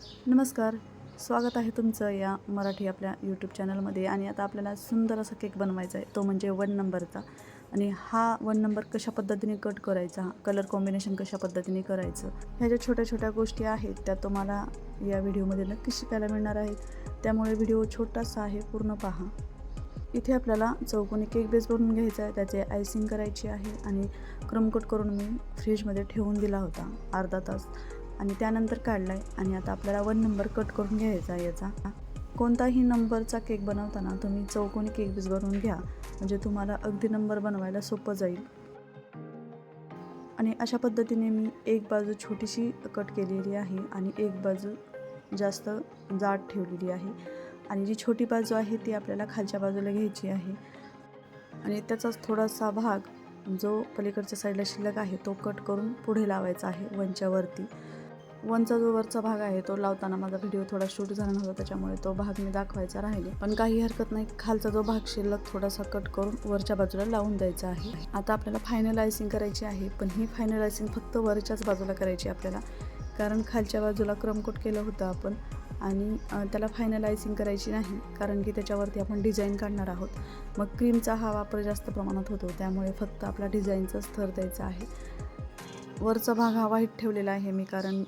नमस्कार. स्वागत आहे तुमचं या मराठी आपल्या यूट्यूब चॅनलमध्ये आणि आता आपल्याला सुंदर असा केक बनवायचा आहे. तो म्हणजे वन नंबरचा. आणि हा वन नंबर कशा पद्धतीने कट करायचा कलर कॉम्बिनेशन कशा पद्धतीने करायचं ह्या ज्या छोट्या छोट्या गोष्टी आहेत त्या तुम्हाला या व्हिडिओमध्ये नक्की शिकायला मिळणार आहेत. त्यामुळे व्हिडिओ छोटासा आहे पूर्ण पहा. इथे आपल्याला चौकोनी केक बेस बनवून घ्यायचा आहे. त्याचे आयसिंग करायची आहे आणि क्रमकट करून मी फ्रीजमध्ये ठेवून दिला होता अर्धा तास. आणि त्यानंतर काढला आहे आणि आता आपल्याला वन नंबर कट करून घ्यायचा आहे याचा. कोणताही नंबरचा केक बनवताना तुम्ही चौकोनी केक बेस बनवून घ्या. म्हणजे तुम्हाला अगदी नंबर बनवायला सोपं जाईल. आणि अशा पद्धतीने मी एक बाजू छोटीशी कट केलेली आहे आणि एक बाजू जास्त जाड ठेवलेली आहे. आणि जी छोटी बाजू आहे ती आपल्याला खालच्या बाजूला घ्यायची आहे. आणि त्याचाच थोडासा भाग जो पलीकडच्या साईडला शिल्लक आहे तो कट करून पुढे लावायचा आहे वनच्यावरती वनचा जो वरचा भाग आहे तो लावताना माझा व्हिडिओ थोडा शूट झाला नव्हता त्याच्यामुळे तो भाग मी दाखवायचा राहिले. पण काही हरकत नाही खालचा जो भाग शिल्लक थोडासा कट करून वरच्या बाजूला लावून द्यायचा आहे. आता आपल्याला फायनलायझिंग करायची आहे पण ही फायनलायझिंग फक्त वरच्याच बाजूला करायची आपल्याला. कारण खालच्या बाजूला क्रमकोट केलं होतं आपण आणि त्याला फायनलायझिंग करायची नाही कारण की त्याच्यावरती आपण डिझाईन काढणार आहोत. मग क्रीमचा हा वापर जास्त प्रमाणात होतो त्यामुळे फक्त आपला डिझाईनचा थर द्यायचा आहे. वरचा भाग हा व्हाईट ठेवलेला आहे मी कारण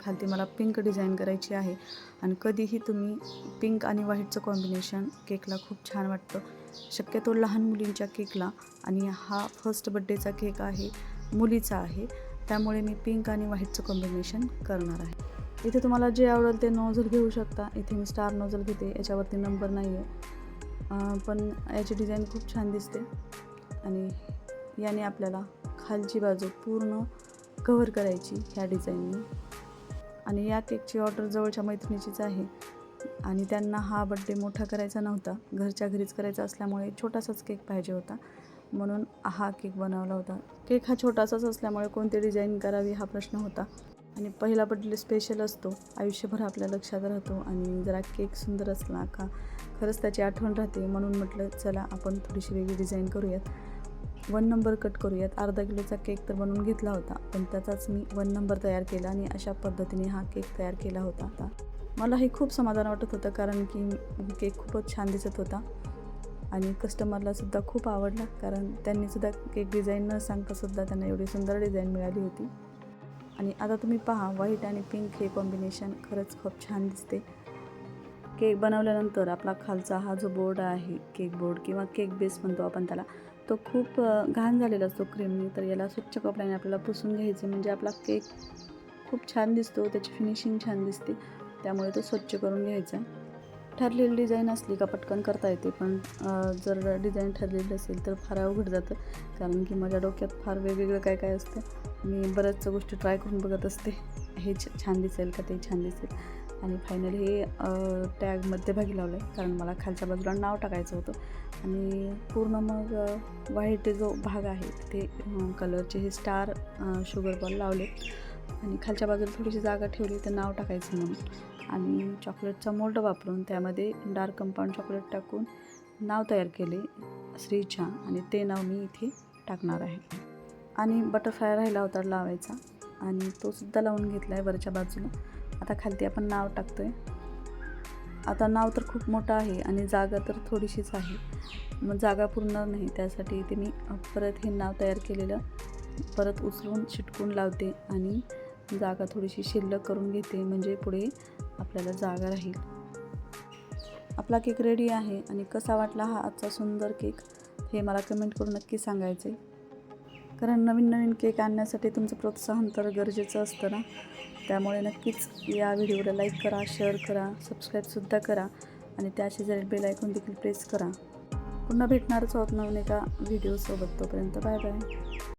खालती मला पिंक डिझाईन करायची आहे. आणि कधीही तुम्ही पिंक आणि व्हाईटचं कॉम्बिनेशन केकला खूप छान वाटतं. शक्यतो लहान मुलींच्या केकला आणि हा फर्स्ट बड्डेचा केक आहे मुलीचा आहे त्यामुळे मी पिंक आणि व्हाईटचं कॉम्बिनेशन करणार आहे. इथे तुम्हाला जे आवडेल ते नोझल घेऊ शकता. इथे मी स्टार नोझल घेते याच्यावरती नंबर नाही आहे पण याची डिझाईन खूप छान दिसते. आणि याने आपल्याला खालची बाजू पूर्ण कव्हर करायची ह्या डिझाईनने. आणि या केकची ऑर्डर जवळच्या मैत्रिणीचीच आहे. आणि त्यांना हा बड्डे मोठा करायचा नव्हता. घरच्या घरीच करायचा असल्यामुळे छोटासाच केक पाहिजे होता. म्हणून हा केक बनवला होता. केक हा छोटासाच असल्यामुळे कोणती डिझाईन करावी हा प्रश्न होता. आणि पहिला बड्डे स्पेशल असतो. आयुष्यभर आपल्या लक्षात राहतो. आणि जरा केक सुंदर असला का खरंच त्याची आठवण राहते. म्हणून म्हटलं चला आपण थोडीशी वेगळी डिझाईन करूयात. वन नंबर कट करूयात. अर्धा किलोचा केक तर बनवून घेतला होता पण त्याचाच मी वन नंबर तयार केला आणि अशा पद्धतीने हा केक तयार केला होता आता. मला हे खूप समाधान वाटत होतं कारण की केक खूपच छान दिसत होता आणि कस्टमरला सुद्धा खूप आवडला कारण त्यांनीसुद्धा केक डिझाईन न सांगतासुद्धा त्यांना एवढी सुंदर डिझाईन मिळाली होती. आणि आता तुम्ही पहा व्हाईट आणि पिंक हे कॉम्बिनेशन खरंच खूप छान दिसते. केक बनवल्यानंतर आपला खालचा हा जो बोर्ड आहे केक बोर्ड किंवा केक बेस म्हणतो आपण त्याला तो खूप घाण झालेला असतो क्रीमनी तर याला स्वच्छ कपड्याने आपल्याला पुसून घ्यायचे. म्हणजे आपला केक खूप छान दिसतो. त्याची फिनिशिंग छान दिसते. त्यामुळे तो स्वच्छ करून घ्यायचा. ठरलेली डिझाईन असली का पटकन करता येते. पण जर डिझाईन ठरलेली असेल तर फार अवघड जातं. कारण की माझ्या डोक्यात फार वेगवेगळं काय काय असतं. मी बऱ्याचशा गोष्टी ट्राय करून बघत असते. हे छ- छान दिसेल का ते छान दिसेल. आणि फायनली हे टॅग मध्यभागी लावलं आहे कारण मला खालच्या बाजूला नाव टाकायचं होतं. आणि पूर्ण मग व्हाईट जो भाग आहे तिथे कलरचे हे स्टार शुगर बॉल लावले. आणि खालच्या बाजूला थोडीशी जागा ठेवली तर नाव टाकायचं म्हणून. आणि चॉकलेटचा मोल्ड वापरून त्यामध्ये डार्क कंपाऊंड चॉकलेट टाकून नाव तयार केले श्रीच्या आणि ते नाव मी इथे टाकणार आहे. आणि बटरफ्लाय राहिला होता लावायचा. आणि तो सुद्धा लावून घेतला आहे वरच्या बाजूला. आता खालती आपण नाव टाकतो आहे आता नाव तर खूप मोठं आहे आणि जागा तर थोडीशीच आहे. मग जागा पुरणार नाही त्यासाठी इथे मी परत हे नाव तयार केलेलं परत उचलून चिटकून लावते आणि जागा थोडीशी शिल्लक करून घेते म्हणजे पुढे आपल्याला जागा राहील. आपला केक रेडी आहे आणि कसा वाटला हा आजचा सुंदर केक हे मला कमेंट करून नक्की सांगायचं आहे कारण नवीन नवीन केक आणण्यासाठी तुमचं प्रोत्साहन तर गरजेचं असतं ना. त्यामुळे नक्कीच या व्हिडिओला लाईक करा शेअर करा सबस्क्राईबसुद्धा करा आणि त्या शेजारी बेल ऐकून देखील प्रेस करा. पुन्हा भेटणारच आहोत नवीन एका व्हिडिओसोबत तोपर्यंत बाय बाय